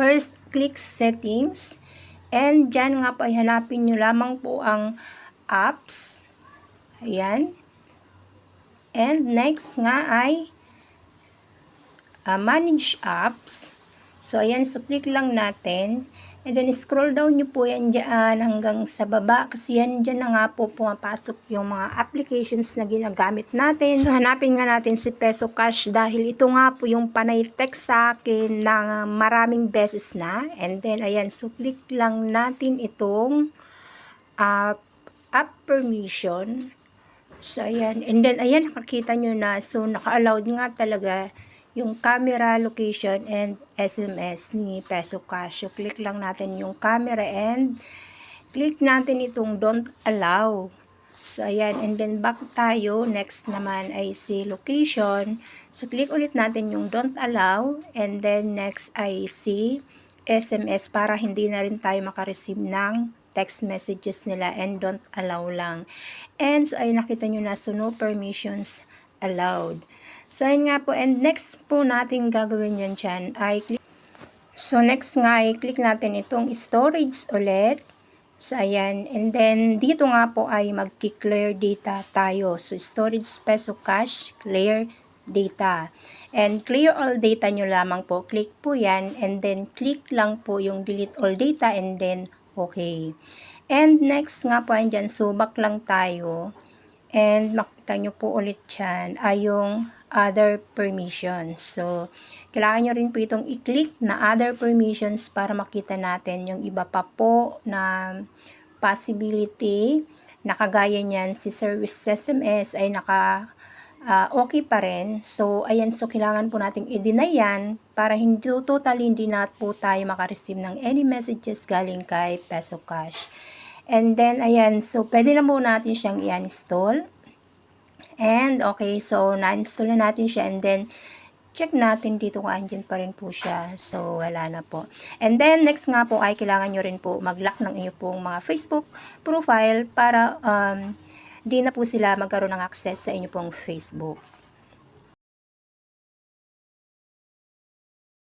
first click settings. And dyan nga po hanapin nyo lamang po ang apps. Ayan. And next nga ay uh, manage apps. So, ayan, so click lang natin. And then, scroll down nyo po yan dyan hanggang sa baba. Kasi yan dyan na nga po pumapasok yung mga applications na ginagamit natin. So, hanapin nga natin si Peso Cash dahil ito nga po yung panay text sa akin na maraming beses na. And then, ayan, so click lang natin itong uh, app permission. So, ayan. And then, ayan, nakakita nyo na. So, naka-allowed nga talaga yung camera, location, and SMS ni Peso Cash. So, click lang natin yung camera and click natin itong don't allow. So, ayan. And then, back tayo. Next naman ay si location. So, click ulit natin yung don't allow. And then, next ay si SMS para hindi na rin tayo makareceive ng text messages nila and don't allow lang. And so, ay nakita nyo na, so no permissions allowed. So, ayun nga po. And next po natin gagawin yan dyan ay click. So, next nga ay click natin itong storage ulit. So, ayan. And then, dito nga po ay magki-clear data tayo. So, storage peso cash, clear data. And clear all data nyo lamang po. Click po yan. And then, click lang po yung delete all data and then, okay. And next nga po, andyan, so back lang tayo. And makita nyo po ulit dyan ay yung other permissions. So, kailangan nyo rin po itong i-click na other permissions para makita natin yung iba pa po na possibility na kagaya niyan si service SMS ay naka uh, okay pa rin. So, ayan, so kailangan po nating i-deny yan para hindi totally hindi na po tayo makareceive ng any messages galing kay Peso Cash. And then, ayan, so pwede na po natin siyang i-install. And, okay, so, na-install na natin siya. And then, check natin dito kung andyan pa rin po siya. So, wala na po. And then, next nga po ay kailangan nyo rin po mag-lock ng inyo pong mga Facebook profile para um, di na po sila magkaroon ng access sa inyo pong Facebook.